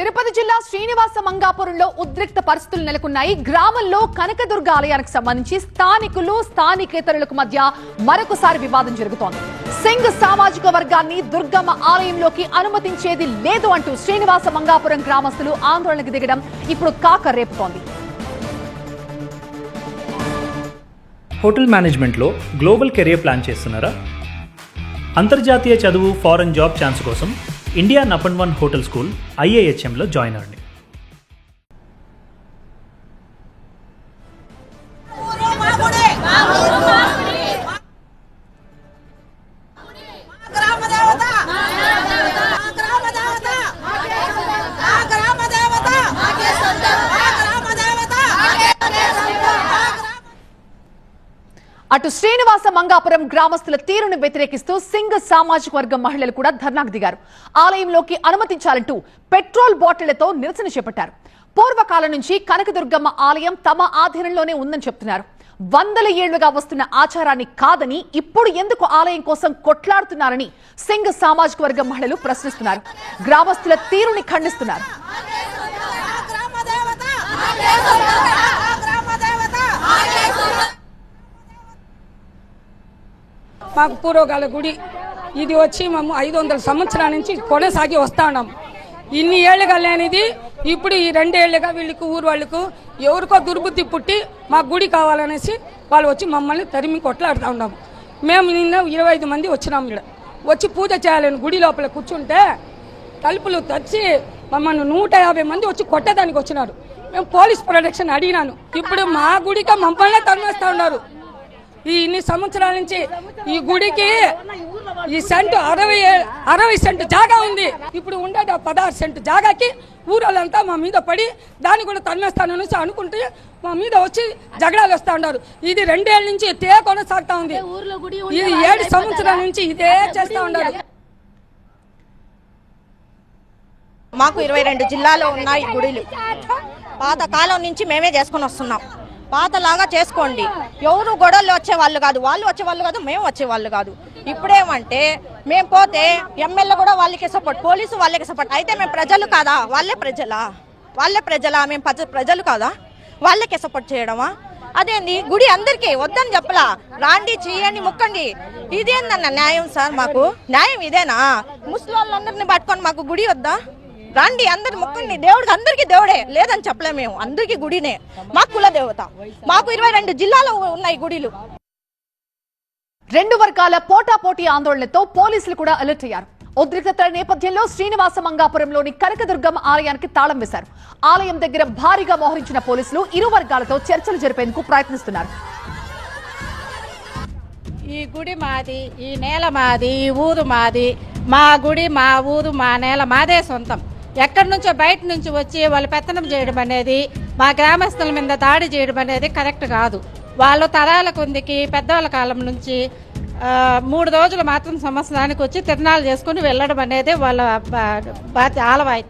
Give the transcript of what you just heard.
తిరుపతి జిల్లా శ్రీనివాస మంగాపురంలో ఉద్రిక్త పరిస్థితులు నెలకొన్నాయి. గ్రామంలో కనకదుర్గ ఆలయానికి సంబంధించి స్థానికులు స్థానికేతరులకు మధ్య మరొకసారి వివాదం జరుగుతోంది. సింగ్ సామాజిక వర్గాన్ని దుర్గమ్మ ఆలయంలోకి అనుమతించేది లేదు అంటూ శ్రీనివాస మంగాపురం గ్రామస్తులు ఆందోళనకు దిగడం ఇప్పుడు కాక రేపుతోంది. హోటల్ మేనేజ్మెంట్లో గ్లోబల్ కెరియర్ ప్లాన్ చేస్తున్నారా? అంతర్జాతీయ చదువు ఫారెన్ జాబ్ ఛాన్స్ కోసం ఇండియా నపన్ వన్ హోటల్ స్కూల్ ఐఏహెచ్ఎంలో జాయిన్ అవ్వండి. అటు శ్రీనివాస మంగాపురం గ్రామస్తుల తీరును వ్యతిరేకిస్తూ సింగ్ సామాజిక వర్గం మహిళలు కూడా ధర్నాకు దిగారు. ఆలయంలోకి అనుమతించాలంటూ పెట్రోల్ బాటిళ్ళతో నిరసన చేపట్టారు. పూర్వకాలం నుంచి కనకదుర్గమ్మ ఆలయం తమ ఆధీనంలోనే ఉందని చెప్తున్నారు. వందల ఏళ్ళుగా వస్తున్న ఆచారాన్ని కాదని ఇప్పుడు ఎందుకు ఆలయం కోసం కొట్లాడుతున్నారని సింగ్ సామాజిక వర్గం మహిళలు ప్రశ్నిస్తున్నారు. గ్రామస్తుల తీరుని ఖండిస్తున్నారు గ్రామ దేవత మా గ్రామ దేవత మాకు పూర్వకాల గుడి. ఇది వచ్చి మేము ఐదు వందల సంవత్సరాల నుంచి కొనసాగి వస్తా ఉన్నాం. ఇన్ని ఏళ్ళుగా లేనిది ఇప్పుడు ఈ రెండేళ్ళుగా వీళ్ళకి ఊరు వాళ్ళకు ఎవరికో దుర్బుద్ధి పుట్టి మాకు గుడి కావాలనేసి వాళ్ళు వచ్చి మమ్మల్ని తరిమి కొట్లాడుతూ ఉన్నాము మేము నిన్న ఇరవై ఐదు మంది వచ్చినాం ఇక్కడ వచ్చి పూజ చేయాలని గుడి లోపల కూర్చుంటే తలుపులు తెచ్చి మమ్మల్ని నూట యాభై మంది వచ్చి కొట్టడానికి వచ్చినారు. మేము పోలీస్ ప్రొటెక్షన్ అడిగినాను. ఇప్పుడు మా గుడికి మమ్మల్ని తరిమేస్తూ ఉన్నారు. ఈ ఇన్ని సంవత్సరాల నుంచి ఈ గుడికి ఈ సెంటు అరవై అరవై సెంటు జాగా ఉంది. ఇప్పుడు ఉండే ఆ పదహారు సెంటు జాగాకి ఊరోళ్ళంతా మా మీద పడి దాన్ని కూడా తరిమేస్తానని అనుకుంటే మా మీద వచ్చి జగడాలు వస్తా ఉన్నారు. ఇది రెండేళ్ళ నుంచి ఇదే కొనసాగుతా ఉంది. ఇది ఏడు సంవత్సరాల నుంచి ఇదే చేస్తా ఉన్నారు. మాకు ఇరవై రెండు జిల్లాలో ఉన్నాయి గుడులు. పాత కాలం నుంచి మేమే చేసుకొని వస్తున్నాం. పాతలాగా చేసుకోండి. ఎవరు గొడవలు వచ్చేవాళ్ళు కాదు. వాళ్ళు వచ్చేవాళ్ళు కాదు మేము వచ్చేవాళ్ళు కాదు. ఇప్పుడేమంటే మేము పోతే ఎమ్మెల్యే కూడా వాళ్ళకి సపోర్ట్ పోలీసు వాళ్ళకి సపోర్ట్ అయితే మేము ప్రజలు కాదా? వాళ్ళే ప్రజలా? వాళ్ళే ప్రజలా? మేము ప్రజలు కాదా? వాళ్ళకే సపోర్ట్ చేయడమా? అదేంది? గుడి అందరికీ వద్దని చెప్పలా? రాండి చేయండి ముక్కండి. ఇదేందన్న న్యాయం సార్ మాకు? న్యాయం ఇదేనా? ముసలి వాళ్ళందరినీ పట్టుకొని మాకు గుడి వద్దా? రండి అందరి ముక్కండి. దేవుడికి అందరికీ దేవుడే. లేదని చెప్పలేము మేము. అందరికీ గుడినే. మాకు కుల దేవత. మాకు ఇరవై రెండు జిల్లాలో ఉన్నాయి గుడిలు. రెండు వర్గాల పోటాపోటీ ఆందోళనతో పోలీసులు కూడా అలర్ట్ అయ్యారు. ఉద్రిక్తతల నేపథ్యంలో శ్రీనివాస మంగాపురంలోని కనకదుర్గమ్మ ఆలయానికి తాళం వేశారు. ఆలయం దగ్గర భారీగా మోహరించిన పోలీసులు ఇరు వర్గాలతో చర్చలు జరిపేందుకు ప్రయత్నిస్తున్నారు. ఈ గుడి మాది ఈ నేల మాది ఈ ఊరు మాది. మా గుడి మా ఊరు మా నేల మాదే సొంతం. ఎక్కడి నుంచో బయట నుంచి వచ్చి వాళ్ళు పెత్తనం చేయడం అనేది మా గ్రామస్తుల మీద దాడి చేయడం అనేది కరెక్ట్ కాదు. వాళ్ళు తరాల కొందికి పెద్దవాళ్ళ కాలం నుంచి మూడు రోజులు మాత్రం సంవత్సరానికి వచ్చి తిరణాలు చేసుకుని వెళ్ళడం అనేది వాళ్ళ బాధ్య ఆలవాయి.